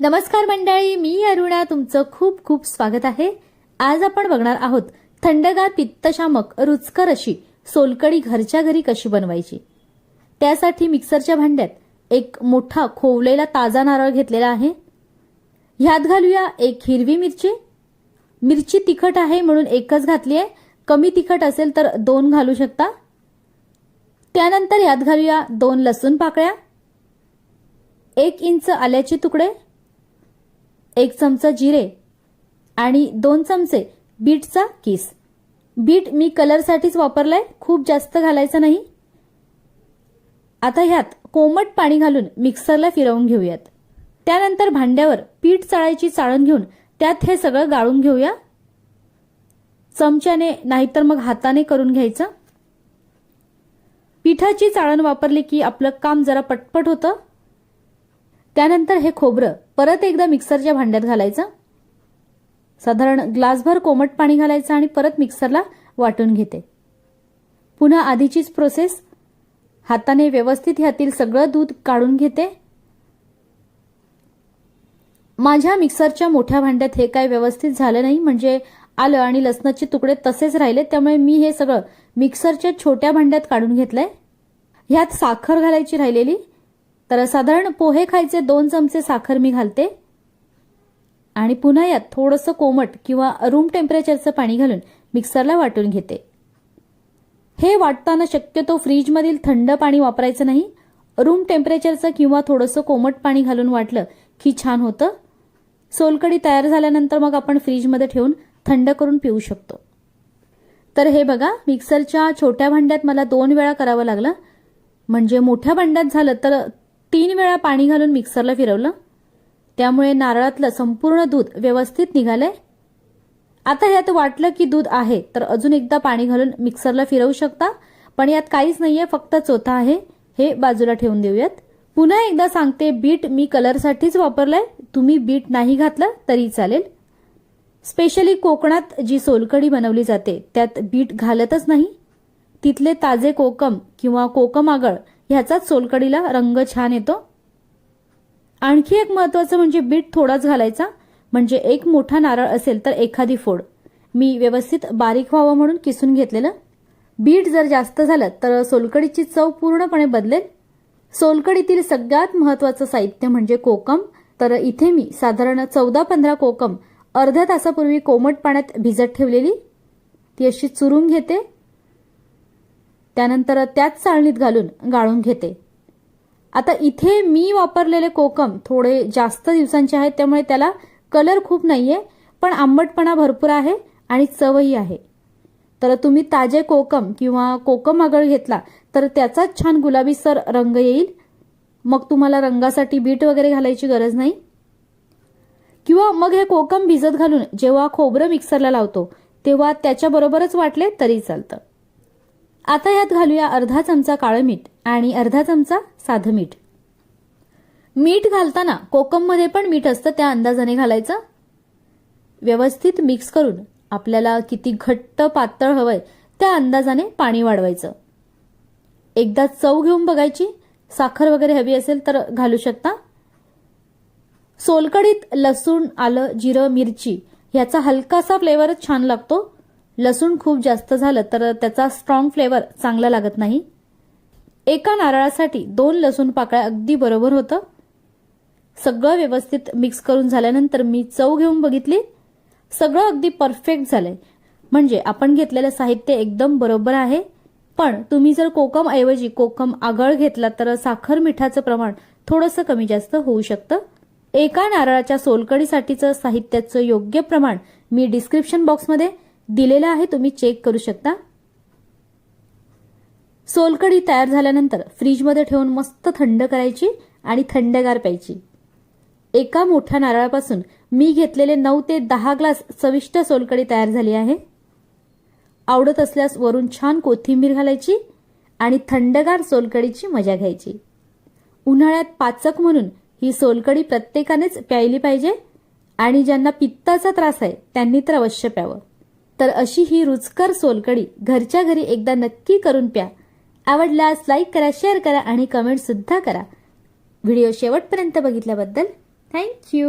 नमस्कार मंडळी मी अरुणा. तुमचं खूप खूप स्वागत आहे. आज आपण बघणार आहोत थंडगार पित्तशामक रुचकर अशी सोलकडी घरच्या घरी कशी बनवायची? त्यासाठी मिक्सरच्या भांड्यात एक मोठा खोवलेला ताजा नारळ घेतलेला आहे. ह्यात घालूया एक हिरवी मिरची. मिरची तिखट आहे म्हणून एकच घातली आहे. कमी तिखट असेल तर दोन घालू शकता. त्यानंतर यात घालूया दोन लसूण पाकळ्या. एक इंच आल्याचे तुकडे. एक चमचा जिरे आणि दोन चमचे बीटचा किस. बीट मी कलरसाठीच वापरलाय खूप जास्त घालायचं नाही. आता ह्यात कोमट पाणी घालून मिक्सरला फिरवून घेऊयात. त्यानंतर भांड्यावर पीठ चाळायची चाळण घेऊन त्यात हे सगळं गाळून घेऊया. चमच्याने नाहीतर मग हाताने करून घ्यायचं. पिठाची चाळण वापरली की आपलं काम जरा पटपट होतं. त्यानंतर हे खोबरं परत एकदा मिक्सरच्या भांड्यात घालायचं. साधारण ग्लासभर कोमट पाणी घालायचं आणि परत मिक्सरला वाटून घेते. पुन्हा आधीचीच प्रोसेस. हाताने व्यवस्थित ह्यातील सगळं दूध काढून घेते. माझ्या मिक्सरच्या मोठ्या भांड्यात हे काय व्यवस्थित झालं नाही म्हणजे आलं आणि लसणाचे तुकडे तसेच राहिले त्यामुळे मी हे सगळं मिक्सरच्या छोट्या भांड्यात काढून घेतलंय. ह्यात साखर घालायची राहिलेली. तर साधारण पोहे खायचे दोन चमचे साखर मी घालते. आणि पुन्हा यात थोडंसं कोमट किंवा रूम टेम्परेचरचं पाणी घालून मिक्सरला वाटून घेते. हे वाटताना शक्यतो फ्रीजमधील थंड पाणी वापरायचं नाही. रूम टेम्परेचरचं किंवा थोडंसं कोमट पाणी घालून वाटलं की छान होतं. सोलकडी तयार झाल्यानंतर मग आपण फ्रीजमध्ये ठेवून थंड करून पिऊ शकतो. तर हे बघा मिक्सरच्या छोट्या भांड्यात मला दोन वेळा करावं लागलं. म्हणजे मोठ्या भांड्यात झालं तर तीन वेळा पाणी घालून मिक्सरला फिरवलं. त्यामुळे नारळातलं संपूर्ण दूध व्यवस्थित निघालंय. आता ह्यात वाटलं की दूध आहे तर अजून एकदा पाणी घालून मिक्सरला फिरवू शकता. पण यात काहीच नाहीये फक्त चोथा आहे. हे बाजूला ठेवून देऊयात. पुन्हा एकदा सांगते बीट मी कलरसाठीच वापरलंय. तुम्ही बीट नाही घातलं तरी चालेल. स्पेशली कोकणात जी सोलकडी बनवली जाते त्यात बीट घालतच नाही. तिथले ताजे कोकम किंवा कोकम आगळ ह्याचाच सोलकडीला रंग छान येतो. आणखी एक महत्वाचं म्हणजे बीट थोडाच घालायचा. म्हणजे एक मोठा नारळ असेल तर एखादी फोड. मी व्यवस्थित बारीक व्हावं म्हणून किसून घेतलेलं. बीट जर जास्त झालं तर सोलकडीची चव पूर्णपणे बदलेल. सोलकडीतील सगळ्यात महत्वाचं साहित्य म्हणजे कोकम. तर इथे मी साधारण चौदा पंधरा कोकम अर्ध्या तासापूर्वी कोमट पाण्यात भिजत ठेवलेली. ती अशी चुरून घेते. त्यानंतर त्याच चाळणीत घालून गाळून घेते. आता इथे मी वापरलेले कोकम थोडे जास्त दिवसांचे आहेत त्यामुळे त्याला कलर खूप नाही आहे पण आंबटपणा भरपूर आहे आणि चवही आहे. तर तुम्ही ताजे कोकम किंवा कोकम आगळ घेतला तर त्याचाच छान गुलाबी सर रंग येईल. मग तुम्हाला रंगासाठी बीट वगैरे घालायची गरज नाही. किंवा मग हे कोकम भिजत घालून जेव्हा खोबरं मिक्सरला लावतो तेव्हा त्याच्याबरोबरच वाटले तरी चालतं. आता यात घालूया अर्धा चमचा काळं मीठ आणि अर्धा चमचा साधं मीठ. मीठ घालताना कोकममध्ये पण मीठ असतं त्या अंदाजाने घालायचं. व्यवस्थित मिक्स करून आपल्याला किती घट्ट पातळ हवंय त्या अंदाजाने पाणी वाढवायचं. एकदा चव घेऊन बघायची. साखर वगैरे हवी असेल तर घालू शकता. सोलकडीत लसूण आलं जिरं मिरची ह्याचा हलकासा फ्लेवरच छान लागतो. लसूण खूप जास्त झालं तर त्याचा स्ट्रॉंग फ्लेवर चांगला लागत नाही. एका नारळासाठी दोन लसूण पाकळ्या अगदी बरोबर होतं. सगळं व्यवस्थित मिक्स करून झाल्यानंतर मी चव घेऊन बघितली. सगळं अगदी परफेक्ट झालंय. म्हणजे आपण घेतलेलं साहित्य एकदम बरोबर आहे. पण तुम्ही जर कोकम ऐवजी कोकम आगळ घेतला तर साखर मिठाचं प्रमाण थोडंसं कमी जास्त होऊ शकतं. एका नारळाच्या सोलकडीसाठीचं साहित्याचं योग्य प्रमाण मी डिस्क्रिप्शन बॉक्समध्ये दिलेलं आहे तुम्ही चेक करू शकता. सोलकडी तयार झाल्यानंतर फ्रीजमध्ये ठेवून मस्त थंड करायची आणि थंडगार प्यायची. एका मोठ्या नारळापासून मी घेतलेले नऊ ते दहा ग्लास चविष्ट सोलकडी तयार झाली आहे. आवडत असल्यास वरून छान कोथिंबीर घालायची आणि थंडगार सोलकडीची मजा घ्यायची. उन्हाळ्यात पाचक म्हणून ही सोलकडी प्रत्येकानेच प्यायली पाहिजे आणि ज्यांना पित्ताचा त्रास आहे त्यांनी तर अवश्य प्यावं. तर अशी ही रुचकर सोलकडी घरच्या घरी एकदा नक्की करून प्या. आवडल्यास लाईक करा शेअर करा आणि कमेंट सुद्धा करा. व्हिडिओ शेवटपर्यंत बघितल्याबद्दल थँक्यू